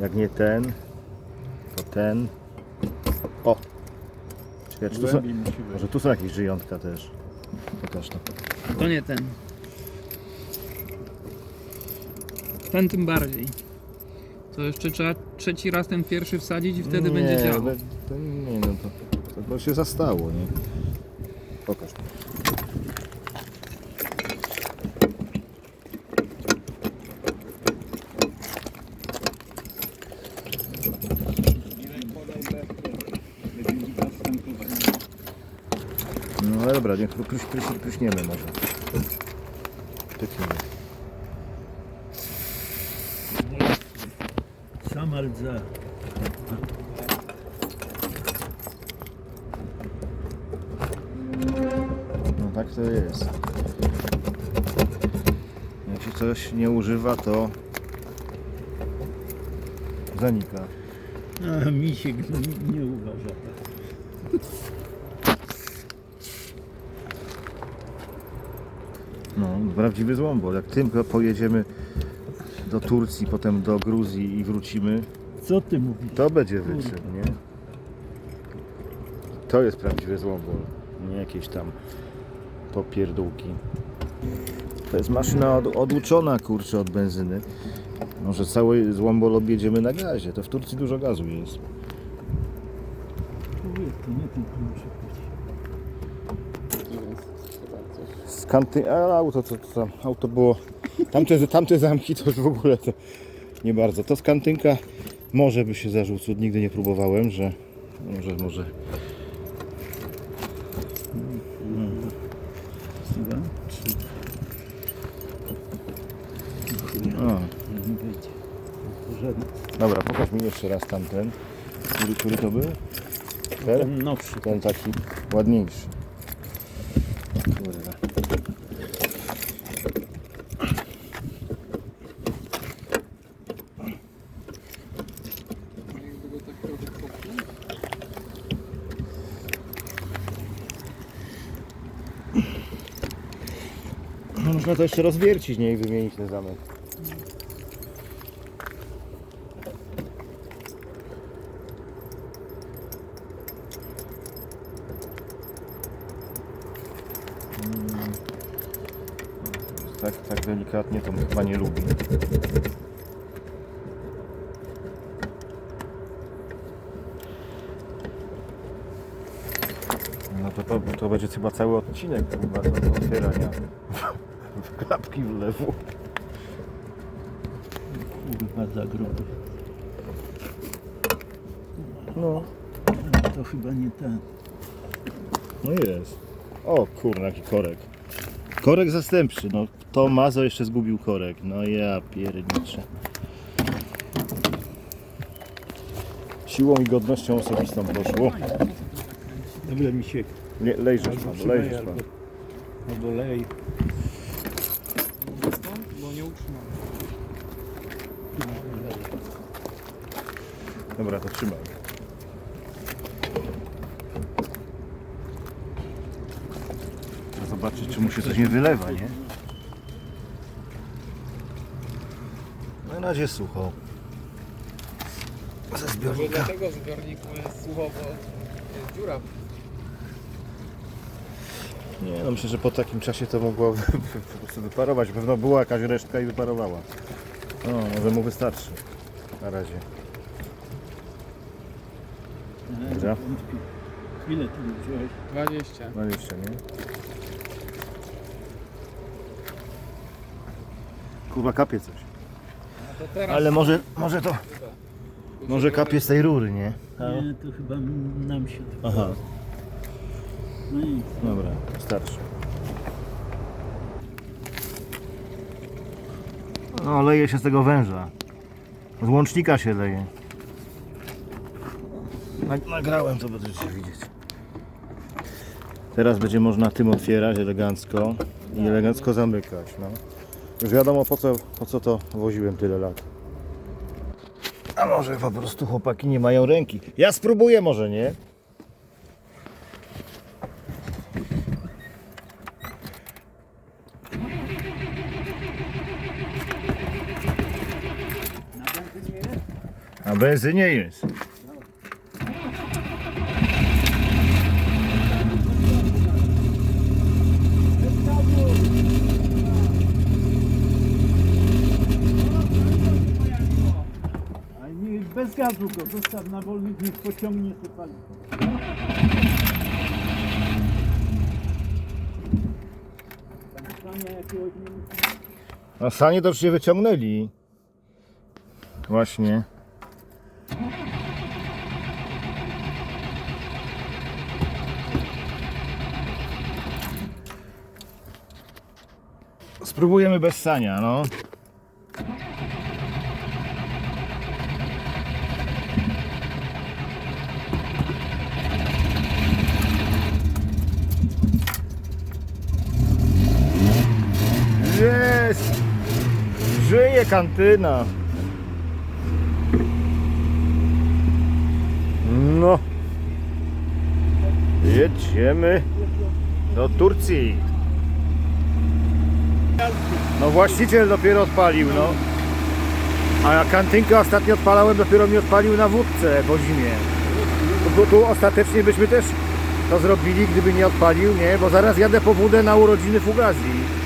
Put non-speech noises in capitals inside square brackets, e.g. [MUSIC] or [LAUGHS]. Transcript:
Jak nie ten, to ten. O! Czekaj, czy tu są, Głębiej musi być. może tu są jakieś żyjątka też. Pokaż to. To nie ten. Ten tym bardziej. To jeszcze trzeba trzeci raz ten pierwszy wsadzić i wtedy będzie działał. ale To, nie no, to, to, to się zastało, nie? Pokaż. No ale dobra, niech pruś, pruś, pruśniemy może. Pykniemy. Sama rdza. No tak to jest. Jak się coś nie używa, to zanika. A mi się nie, nie uważa prawdziwy złombol. Jak tym pojedziemy do Turcji, potem do Gruzji i wrócimy, Co ty mówisz? to będzie wyczyn, nie? To jest prawdziwy złombol, nie jakieś tam popierdółki. To jest maszyna od, oduczona, kurczę, od benzyny. Może cały złombol objedziemy na gazie. To w Turcji dużo gazu jest. Człowiek, to nie ten kluczyk. Z kanty... A auto, co tam? Auto było... Tamte, tamte zamki to już w ogóle to nie bardzo. To z kantynka może by się zarzucił. Nigdy nie próbowałem, że może, może... Dobra, pokaż mi jeszcze raz tamten. Który, który to był? Ten? Ten nowszy. Ten taki ładniejszy. Kurwa. No, można to jeszcze rozwiercić, nie? I wymienić ten zamek. Tak, tak delikatnie to chyba nie lubi. No to, to, to będzie chyba cały odcinek chyba do otwierania [LAUGHS] klapki w lewo. Kurwa za gruby. No, To chyba nie ten. no jest. O kurna, jaki korek. Korek zastępczy, no to Mazo jeszcze zgubił korek. No ja pierniczę. Siłą i godnością osobistą poszło. Dobra mi się Nie, albo pan, albo, pan. albo lej. Bo nie utrzymam. Dobra, to trzymaj. Zobaczyć, czy mu się coś nie wylewa, nie? No na razie sucho. Ze zbiornika. dlatego w zbiorniku jest sucho, bo jest dziura. Nie, no myślę, że po takim czasie to mogło [LAUGHS] po prostu wyparować. Pewno była jakaś resztka i wyparowała. No, może mu wystarczy. Na razie. Dobra. Ile ty wziąłeś? 20. No jeszcze nie. Kurwa kapie coś. Ale może, może to, może kapie z tej rury, nie? Nie, to chyba nam się to... Aha, No i dobra, starczy. No, leje się z tego węża. Z łącznika się leje. Nag- Nagrałem to, będziecie widzieć. Teraz będzie można tym otwierać elegancko i elegancko zamykać. No. Już wiadomo po co, po co to woziłem tyle lat. A może po prostu chłopaki nie mają ręki. Ja spróbuję może, nie? A benzynie jest. Ale gazu go, zostaw na wolnych, niech pociągnie. A sanie to już się wyciągnęli. Właśnie. Spróbujemy bez sania, no. Jest! Żyje kantyna. No. Jedziemy do Turcji. No właściciel dopiero odpalił, no. A kantynkę ostatnio odpalałem, dopiero mi odpalił na wódce po zimie. Tu, tu ostatecznie byśmy też to zrobili, gdyby nie odpalił, nie? Bo zaraz jadę po wódę na urodziny Fugazji.